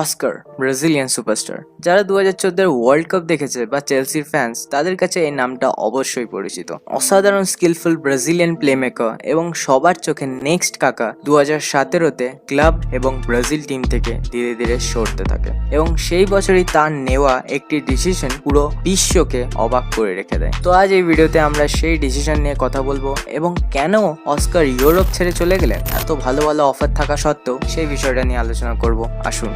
Oscar, Brazilian superstar. যারা দু হাজার চোদ্দের ওয়ার্ল্ড কাপ দেখেছে বা চেলসির ফ্যান্স তাদের কাছে এই নামটা অবশ্যই পরিচিত। অসাধারণ স্কিলফুল ব্রাজিলিয়ান প্লেমেকার এবং সবার চোখে নেক্সট কাকা দু হাজার সতেরোতে ক্লাব এবং ব্রাজিল টিম থেকে ধীরে ধীরে সরতে থাকে এবং সেই বছরই তার নেওয়া একটি ডিসিশন পুরো বিশ্বকে অবাক করে রেখে দেয়। তো আজ এই ভিডিওতে আমরা সেই ডিসিশন নিয়ে কথা বলব এবং কেন অস্কার ইউরোপ ছেড়ে চলে গেলেন? এত ভালো ভালো অফার থাকা সত্ত্বেও সেই বিষয়টা নিয়ে আলোচনা করব। আসুন।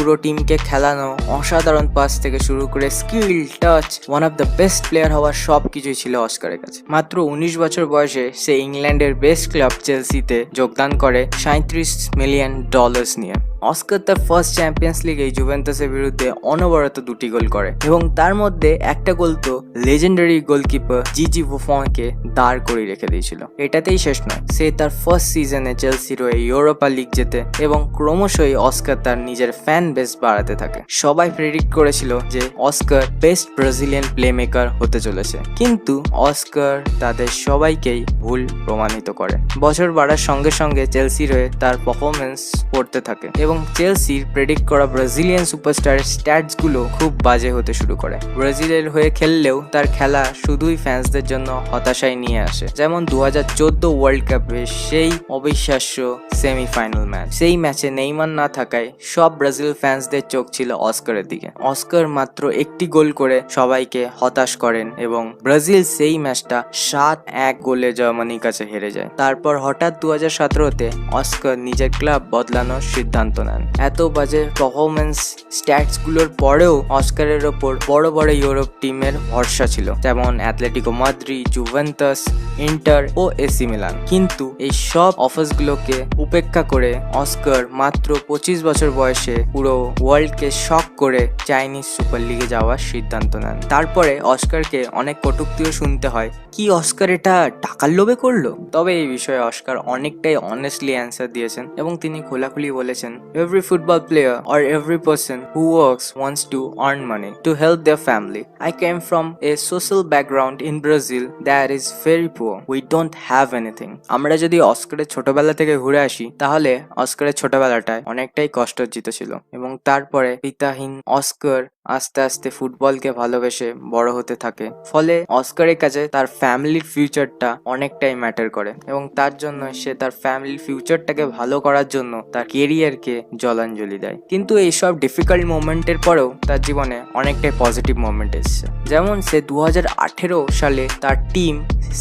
পুরো টিমকে খেলানো অসাধারণ পাস থেকে শুরু করে skill touch one of the best player হওয়ার সব কিছুই ছিল অস্কারের কাছে। মাত্র উনিশ বছর বয়সে সে ইংল্যান্ডের বেস্ট ক্লাব চেলসিতে যোগদান করে সাঁত্রিশ মিলিয়ন ডলার্স নিয়ে। অস্কার তার ফার্স্ট চ্যাম্পিয়ন্স লিগে জুভেন্টাসের বিরুদ্ধে অনবরত দুটি গোল করে এবং তার মধ্যে একটা গোল তো লেজেন্ডারি গোলকিপার জিজি বুফনকে দাঁড় করে রেখে দিয়েছিল। এটাতেই শেষ নয়। সে তার ফার্স্ট সিজনে চেলসির হয়ে ইউরোপা লিগ জেতে এবং ক্রমশই অস্কার তার নিজের ফ্যান বেস বাড়াতে থাকে। সবাই প্রেডিক্ট করেছিল যে অস্কার বেস্ট ব্রাজিলিয়ান প্লেমেকার হতে চলেছে। কিন্তু অস্কার তাদের সবাইকেই ভুল প্রমাণিত করে। বছর বাড়ার সঙ্গে সঙ্গে চেলসির হয়ে তার পারফরমেন্স পড়তে থাকে এবং চেলসির প্রেডিক্ট করা ব্রাজিলিয়ান সুপারস্টারের স্ট্যাটসগুলো খুব বাজে হতে শুরু করে। ব্রাজিলের হয়ে খেললেও তার খেলা শুধুই ফ্যান্সদের জন্য হতাশায় নিয়ে আসে। যেমন দু হাজার চোদ্দ ওয়ার্ল্ড কাপে সেই অবিশ্বাস্য সেমিফাইনাল ম্যাচ সেই ম্যাচে নেইমার না থাকায় সব ব্রাজিল ফ্যান্সদের চোখ ছিল অস্কারের দিকে। অস্কার মাত্র একটি গোল করে সবাইকে হতাশ করেন এবং ব্রাজিল সেই ম্যাচটা সাত এক গোলে জার্মানির কাছে হেরে যায়। তারপর হঠাৎ দু হাজার সতেরোতে অস্কার নিজের ক্লাব বদলানোর সিদ্ধান্ত নেন। এত বাজে পারফরমেন্স স্ট্যাটসগুলোর পরেও অস্কারের ওপর বড় বড় ইউরোপ টিমের ভরসা ছিল, যেমন অ্যাথলেটিকো মাদ্রি জুভেন্টাস, ইন্টার ও এসি মিলান। কিন্তু এই সব অফার্স গুলোকে উপেক্ষা করে অস্কার মাত্র পঁচিশ বছর বয়সে পুরো ওয়ার্ল্ডকে শক করে চাইনিজ সুপার লিগে যাওয়ার সিদ্ধান্ত নেন। তারপরে অস্কারকে অনেক কটুক্তিও শুনতে হয়, কি অস্কার এটা টাকার লোভে করল? তবে এই বিষয়ে অস্কার অনেকটাই অনেস্টলি অ্যান্সার দিয়েছেন এবং তিনি খোলাখুলি বলেছেন every football player or every person who works wants to earn money to help their family I came from a social background in Brazil that is very poor we don't have anything আমরা যদি অস্কারের ছোটবেলা থেকে ঘুরে আসি, তাহলে অস্কারের ছোটবেলাটায় অনেকটাই কষ্টার্জিত ছিল। এবং তারপরে পিতাহীন অস্কার আস্তে আস্তে ফুটবলকে ভালোবেসে বড় হতে থাকে। ফলে অস্কারের কাছে তার ফ্যামিলির ফিউচারটা অনেকটাই ম্যাটার করে এবং তার জন্য সে তার ফ্যামিলির ফিউচারটাকে ভালো করার জন্য তার কেরিয়ারকে জলাঞ্জলি দেয়। কিন্তু এইসব ডিফিকাল্ট মোমেন্টের পরেও তার জীবনে অনেকটাই পজিটিভ মোমেন্ট এসছে। যেমন সে দু হাজার আঠেরো সালে তার টিম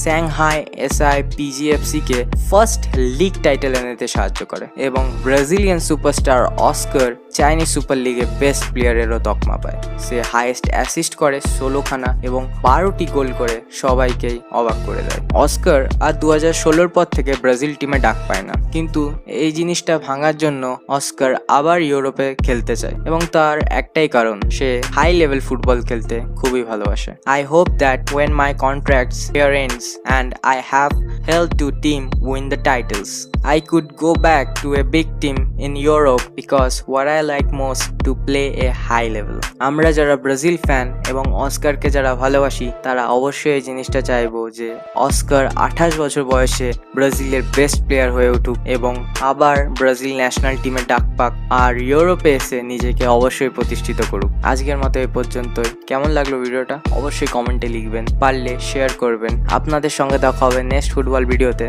স্যাংহাই এসআই পিজিএফসি কে ফার্স্ট লিগ টাইটেল এনেতে সাহায্য করে এবং Brazilian superstar Oscar Chinese super লিগে বেস্ট প্লেয়ারেরও তকমা পায় সে হাইয়েস্ট অ্যাসিস্ট করে ষোলোখানা এবং বারোটি গোল করে সবাইকেই অবাক করে দেয় অস্কার আর দু হাজার ষোলোর পর থেকে ব্রাজিল টিমে ডাক পায় না কিন্তু এই জিনিসটা ভাঙার জন্য অস্কার আবার ইউরোপে খেলতে চায় এবং তার একটাই কারণ, সে হাই লেভেল ফুটবল খেলতে খুবই ভালোবাসে I hope that when my contracts here ends and I have helped to team win the titles. I could go back to a big team in Europe because what I like most to play a high level. আমরা যারা Brazil fan এবং অস্কারকে যারা ভালোবাসি, তারা অবশ্যই এই জিনিসটা চাইব যে অস্কার আঠাশ বছর বয়সে ব্রাজিলের বেস্ট প্লেয়ার হয়ে উঠুক এবং আবার ব্রাজিল ন্যাশনাল টিমে ডাক পাক আর ইউরোপে এসে নিজেকে অবশ্যই প্রতিষ্ঠিত করুক। আজকের মতো এই পর্যন্তই। কেমন লাগল ভিডিওটা? অবশ্যই কমেন্টে লিখবেন, পারলে শেয়ার করবেন। আপনাদের সঙ্গে দেখা হবে নেক্সট ফুটবল ভিডিওতে